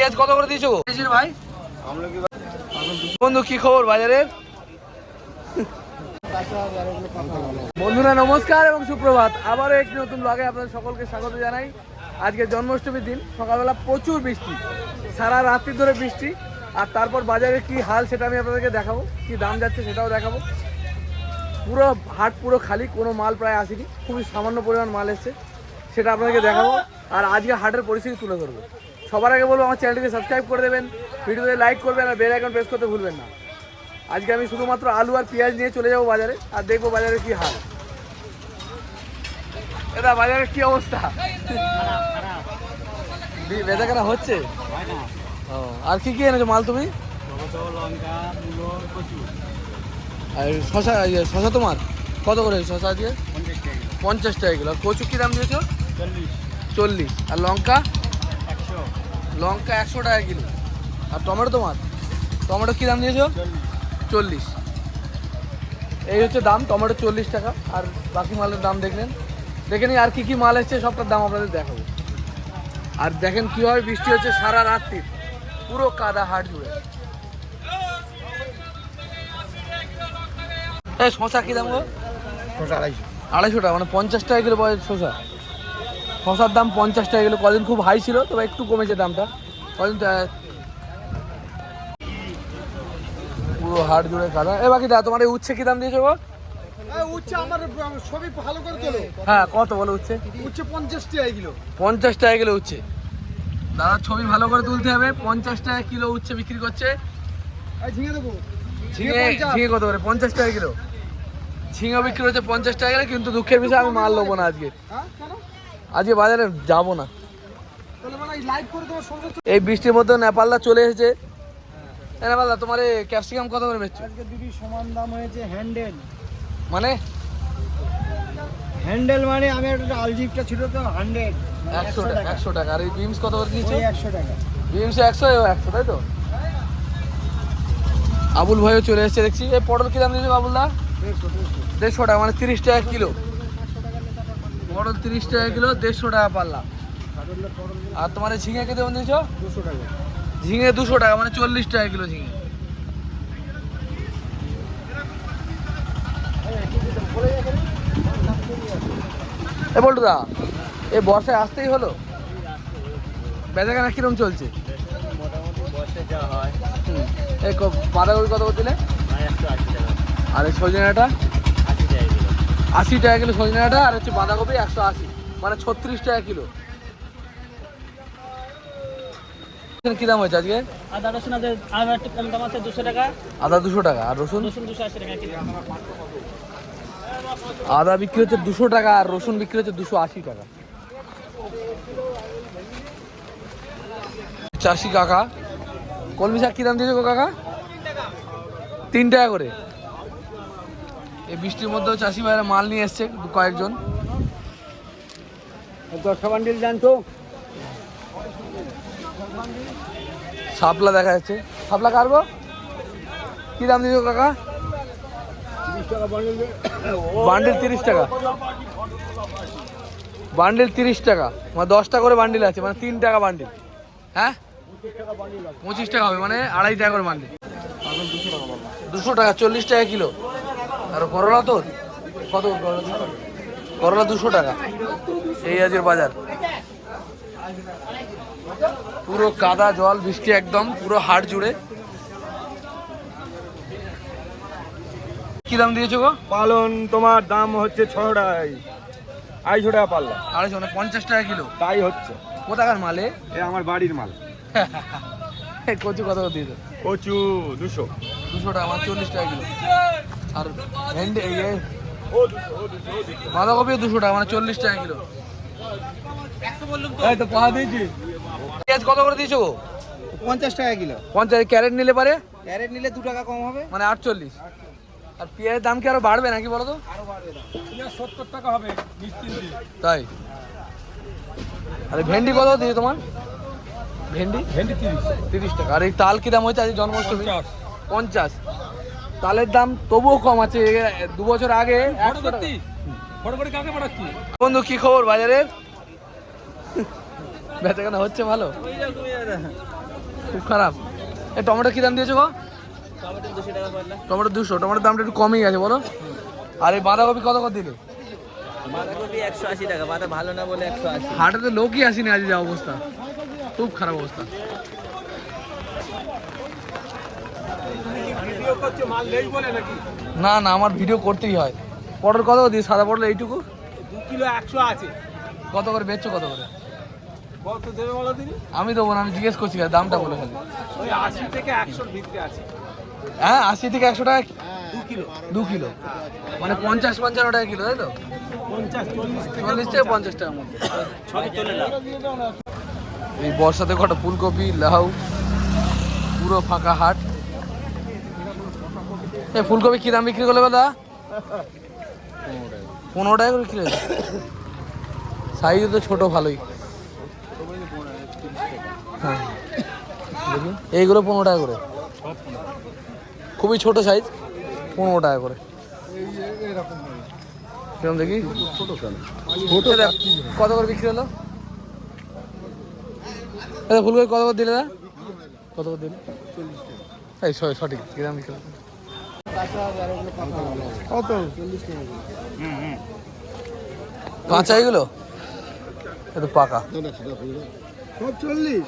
পেঁয়াজ কত করে দিয়েছ? ভাই। বন্ধু কি খবর বাজারের বন্ধুরা নমস্কার এবং সুপ্রভাত। আবারও একটি নতুন ব্লগে আপনাদের সকলকে স্বাগত জানাই। আজকে জন্মাষ্টমীর দিন সকালবেলা প্রচুর বৃষ্টি সারা রাত্রি ধরে বৃষ্টি। আর তারপর বাজারে কি হাল সেটা আমি আপনাদেরকে দেখাবো কি দাম যাচ্ছে সেটাও দেখাবো। পুরো হাট পুরো খালি কোনো মাল প্রায় আসেনি। খুবই সামান্য পরিমাণ মাল এসছে সেটা আপনাদেরকে দেখাবো। আর আজকে হাটের পরিস্থিতি তুলে ধরবো। সবার আগে বলব আমার চ্যানেলটিকে সাবস্ক্রাইব করে দেবেন ভিডিওতে লাইক করবেন আর বেল আইকন প্রেস করতে ভুলবেন না। আজকে আমি শুধুমাত্র আলু আর পেঁয়াজ নিয়ে চলে যাব বাজারে আর দেখব বাজারে কি হাল। এটা বাজারে কি অবস্থা? বেচাকেনা হচ্ছে? আর কি কি এনেছো মাল তুমি? আর শশা ইয়ে, শশা তোমার? কত করে শশা দিয়ে পঞ্চাশ টাকা কিলো। আর কচু কি দাম দিয়েছ? চল্লিশ। আর লঙ্কা? লঙ্কা একশো টাকা কিলো। আর টমেটো তোমার? টমেটো কী দাম দিয়েছ? চল্লিশ। এই হচ্ছে দাম টমেটো চল্লিশ টাকা। আর বাকি মালের দাম দেখলেন। দেখে নিই আর কি কি মাল এসছে সবটার দাম আপনাদের দেখাবো। আর দেখেন কীভাবে বৃষ্টি হচ্ছে সারা রাত্রি। পুরো কাদা হাট জুড়ে। এই শশা কি দাম গো? আড়াইশো। টাকা মানে পঞ্চাশ টাকা কিলো পাওয়া শশা শশার দাম পঞ্চাশ টাকা গেলো কদিন খুব হাই ছিল তবে একটু কমেছে দামটা। কদিন পুরো হাট জুড়ে কাদা। এ তোমার এই উচ্ছে কি দাম দিয়েছ গো? হ্যাঁ কত বলো উচ্ছে? উচ্ছে পঞ্চাশ টাকা কিলো। পঞ্চাশ টাকা কিলো উচ্ছে। দাদা ছবি ভালো করে তুলতে হবে। পঞ্চাশ টাকা কিলো উচ্ছে বিক্রি করছে। ঝিঙে দেবো। ঝিঙে ঝিঙে কত করে? পঞ্চাশ টাকা কিলো। ঝিঙে বিক্রি হচ্ছে পঞ্চাশ টাকা কিলো কিন্তু দুঃখের বিষয় আমি মাল নেব না আজকে। হ্যাঁ আজকে বাজারে যাব না। মানে এই বৃষ্টির মধ্যে নেপালদা চলে এসেছে। নেপালদা তোমার ক্যাপসিকাম কত করে বেচছো? দিদি সমান দাম হয়েছে হ্যান্ডেল মানে? হ্যান্ডেল মানে আমি একটা আলজিপটা ছিল তো হান্ড্রেড একশো টাকা একশো টাকা। আর এই বিমস কত করে দিয়েছ? একশো টাকা। বিমস একশো একশো তাই তো? আবুল ভাইও চলে এসেছে দেখছি। এই পটল কি দাম দিয়েছ আবুল দা? দেড়শো টাকা মানে তিরিশ টাকা কিলো। পটল তিরিশ টাকা কিলো দেড়শো টাকা পাল্লা। আর তোমার ঝিঙে কে দেবেন দিয়েছ দুশো টাকা। ঝিঙে দুশো টাকা মানে চল্লিশ টাকা কিলো ঝিঙে। এ বলটু দা এই বর্ষায় আসতেই হলো? বেচাকেনা কিরম চলছে? মোটামুটি বসে যা হয়। এই বাঁধাকপি কত করে দিলে? আশি টাকা। আর এই সজনাটা? আশি টাকা কিলো সজনে সজনাটা আর হচ্ছে বাঁধাকপি একশো আশি। মানে ছত্রিশ টাকা কিলো। কি দাম হয়েছে আজকে? আদা রসুন আদা আদা একটু কম দাম আছে দুশো টাকা। আদা দুশো টাকা। আর রসুন? রসুন দুশো আশি টাকা কিলো। আদা বিক্রি হচ্ছে দুশো টাকা আর রসুন বিক্রি হচ্ছে দুশো আশি টাকা। চাষি কাকা কলমি শাক কি দাম দিয়েছে কাকা? তিন টাকা করে? এই বৃষ্টির মধ্যেও চাষি ভাইরা মাল নিয়ে এসছে কয়েকজন। দশটা বান্ডিল জানতো? শাপলা দেখা যাচ্ছে। শাপলা কারবো কি দাম দিয়েছ কাকা? তিরিশ টাকা বান্ডিল বান্ডিল তিরিশ টাকা। বান্ডিল তিরিশ টাকা। মানে দশটা করে বান্ডিল আছে মানে তিন টাকা বান্ডিল। হ্যাঁ? পঁচিশ টাকা হবে মানে আড়াই টাকা করে বান্ডিল। দুশো টাকা চল্লিশ টাকা কিলো। আর করলা তো? কত করলা? দুশো টাকা। এই আজের বাজার। পুরো কাদা জল বৃষ্টি একদম পুরো হাট জুড়ে। কি দাম দিয়েছ গো? পালন তোমার দাম হচ্ছে ছশো টাকায় আড়াইশো টাকা পাল্লা। আড়াইশো মানে পঞ্চাশ টাকা কিলো। তাই হচ্ছে। কোথাকার মালে এ? আমার বাড়ির মাল। কচু কত দিয়েছ? কচু দুশো। দুশো টাকা মানে চল্লিশ টাকা কিলো। আর ভেন্ডি বাঁধাকপিও দুশো টাকা মানে চল্লিশ টাকা কিলো। এই তো পাহা দিয়েছি। পেঁয়াজ কত করে দিয়েছ? পঞ্চাশ টাকা কিলো। পঞ্চাশ ক্যারেট নিলে পারে? ক্যারেট নিলে দু টাকা কম হবে। মানে আটচল্লিশ। আর পেঁয়াজের দাম কি আরও বাড়বে নাকি বলো তো? সত্তর টাকা হবে তাই? আরে ভেন্ডি কত দিয়েছ তোমার? ভেন্ডি? ভেন্ডি তিরিশ। তিরিশ টাকা। আর এই তাল কি দাম হয়েছে? আজ জন্মাষ্টমী। পঞ্চাশ। তালের দাম তবুও কম আছে। দু বছর আগে বন্ধু কি খবর বাজারের বেচাকেনা হচ্ছে ভালো? খুব খারাপ। এ টমেটো কী দাম দিয়েছ গো? টমেটো দুশো টমেটোর দামটা একটু কমই আছে বলো। আর এই বাঁধাকপি কত কত দিলে? একশো আশি টাকা বাঁধা ভালো না বলে একশো আশি। হাটে তো লোকই আসেনি আজ যা অবস্থা। খুব খারাপ অবস্থা। না না আমার ভিডিও করতেই হয়। পটল কত দিই সাদা পটল এইটুকু? দু কিলো একশো আছে। কত করে বেচছো কত করে? আমি দেবো না আমি জিজ্ঞেস করছি দামটা বলে খালি আশি থেকে একশোর ভিতরে আছে। হ্যাঁ আশি থেকে একশো টাকা দু কিলো। মানে পঞ্চাশ পঞ্চান্ন টাকা কিলো তাই তো? চল্লিশ থেকে পঞ্চাশ টাকার মধ্যে। এই বর্ষাতে কটা ফুলকপি লাউ পুরো ফাঁকা হাট। এই ফুলকপি কি দাম বিক্রি করলে দাদা? পনেরো টাকা করে কিলো। সাইজ তো ছোট ভালোই। হ্যাঁ। এইগুলো পনেরো টাকা করে। খুবই ছোট সাইজ পনেরো টাকা করে। কিরম দেখি? কত করে বিক্রি হলো? ফুলকপি কত করে দিলে দাদা? কত করে দিলে? এই সঠিক কিরাম বিক্রি? কত? কাঁচা এগুলো? এটা পাকা। সব চল্লিশ।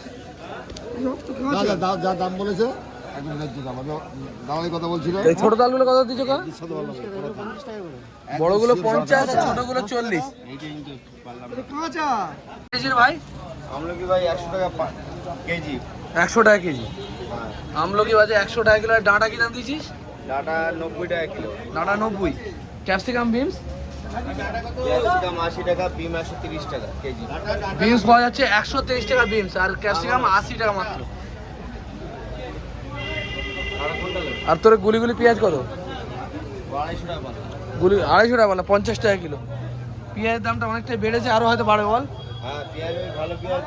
যা দাম বলেছে ছোট তালগুলো কত দিচ্ছ বড়গুলো পঞ্চাশ আর ছোটগুলো চল্লিশ। কেজির ভাই? আমলকি ভাই একশো টাকা কেজি। একশো টাকা কেজি। আমলকি বাজে একশো টাকা কিলো আর ডাঁটা কি দাম দিয়েছিস? ডাটা নব্বই টাকা কিলো। ডাঁটা নব্বই। ক্যাপসিকাম ক্যাপসিকাম আশি টাকা বিম একশো তিরিশ টাকা কেজি। বিমস পাওয়া যাচ্ছে একশো তেইশ টাকা বিমস আর ক্যাপসিকাম আশি টাকা মাত্র। আর তোর গুলিগুলি পেঁয়াজ কত? আড়াইশো টাকা গুলি আড়াইশো টাকা বলা পঞ্চাশ টাকা কিলো। পেঁয়াজের দামটা অনেকটাই বেড়েছে আরও হয়তো বাড়বে বল। হ্যাঁ পেঁয়াজ পেঁয়াজ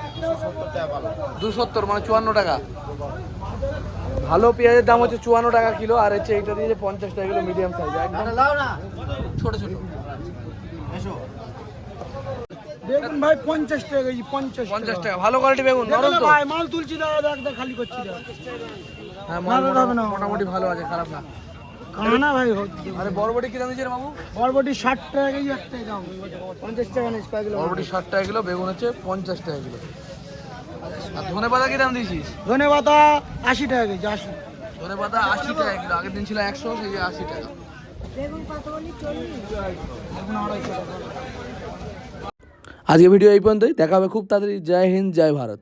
দুশো সত্তর মানে চুয়ান্ন টাকা। ভালো পেঁয়াজের দাম হচ্ছে চুয়ান্ন টাকা কিলো আর হচ্ছে এইটা দিয়েছে পঞ্চাশ টাকা কিলো মিডিয়াম সাইজ একদম। ছোট ছোট। বেগুন ভাই পঞ্চাশ টাকা কেজি পঞ্চাশ পঞ্চাশ টাকা ভালো কোয়ালিটি বেগুন নরম তো। ভাই মাল তুলছি দাদা দেখ দেখ খালি করছি হ্যাঁ মাল। মোটামুটি- ভালো আছে খারাপ না। কানা ভাই আরে বড়বটি কি দাম দিয়েছে রে বাবু? বরবটি ষাট টাকা কেজি একটাই দাম পঞ্চাশ টাকা কিলো? বড়বটি ষাট টাকা কিলো বেগুন হচ্ছে পঞ্চাশ টাকা কিলো। ধনে পাতা কি দাম দিয়েছিস? ধনে পাতা আশি টাকা কেজি আশি। ধনে পাতা আশি টাকা কিলো আগের দিন ছিল একশো সেই যে আশি টাকা। আজকে ভিডিও এই পর্যন্তই। দেখা হবে খুব তাড়াতাড়ি। জয় হিন্দ জয় ভারত।